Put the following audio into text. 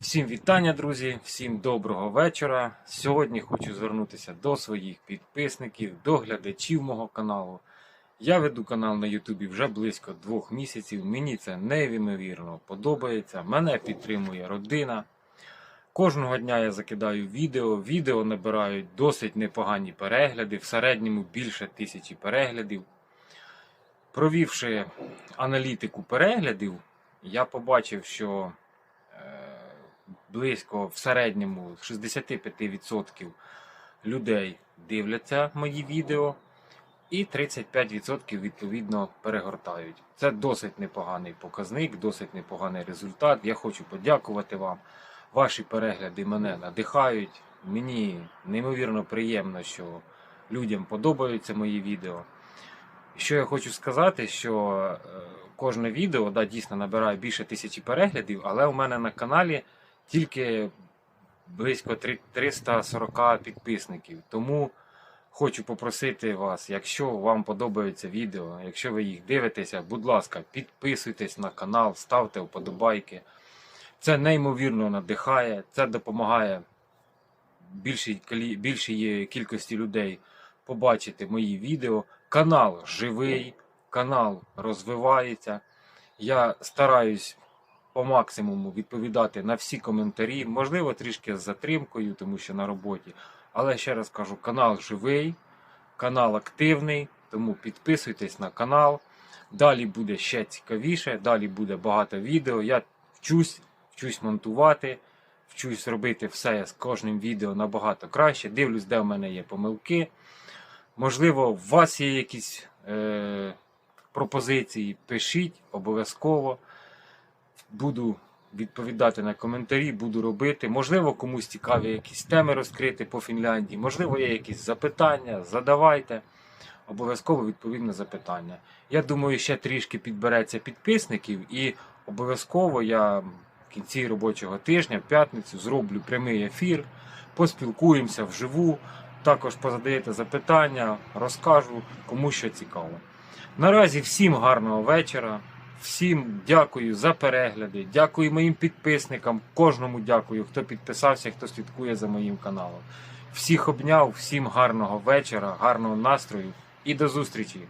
Всім вітання, друзі, всім доброго вечора. Сьогодні хочу звернутися до своїх підписників, до глядачів мого каналу. Я веду канал на Ютубі вже близько двох місяців. Мені це неймовірно подобається. Мене підтримує родина. Кожного дня я закидаю відео. Відео набирають досить непогані перегляди, в середньому більше тисячі переглядів. Провівши аналітику переглядів, я побачив, що близько в середньому 65% людей дивляться мої відео, і 35% відповідно перегортають. Це досить непоганий показник, досить непоганий результат. Я хочу подякувати вам. Ваші перегляди мене надихають. Мені неймовірно приємно, що людям подобаються мої відео. Що я хочу сказати, що е, кожне відео да, дійсно набирає більше тисячі переглядів, але у мене на каналі тільки близько 340 підписників. Тому хочу попросити вас, якщо вам подобаються відео, якщо ви їх дивитеся, будь ласка, підписуйтесь на канал, ставте вподобайки. Це неймовірно надихає, це допомагає більшій, більшій кількості людей побачити мої відео. Канал живий, канал розвивається. Я стараюсь по максимуму відповідати на всі коментарі, можливо, трішки з затримкою, тому що на роботі. Але ще раз кажу, канал живий, канал активний, тому підписуйтесь на канал. Далі буде ще цікавіше, далі буде багато відео. Я вчусь, вчусь монтувати, вчусь робити все з кожним відео набагато краще. Дивлюсь, де в мене є помилки. Можливо, у вас є якісь е, пропозиції, пишіть обов'язково. Буду відповідати на коментарі, буду робити. Можливо, комусь цікаві якісь теми розкрити по Фінляндії. Можливо, є якісь запитання, задавайте. Обов'язково відповім на запитання. Я думаю, ще трішки підбереться підписників, і обов'язково я в кінці робочого тижня, в п'ятницю, зроблю прямий ефір, поспілкуємося вживу. Також позадаєте запитання, розкажу, кому що цікаво. Наразі всім гарного вечора. Всім дякую за перегляди. Дякую моїм підписникам. Кожному дякую, хто підписався, хто слідкує за моїм каналом. Всіх обняв, всім гарного вечора, гарного настрою і до зустрічі!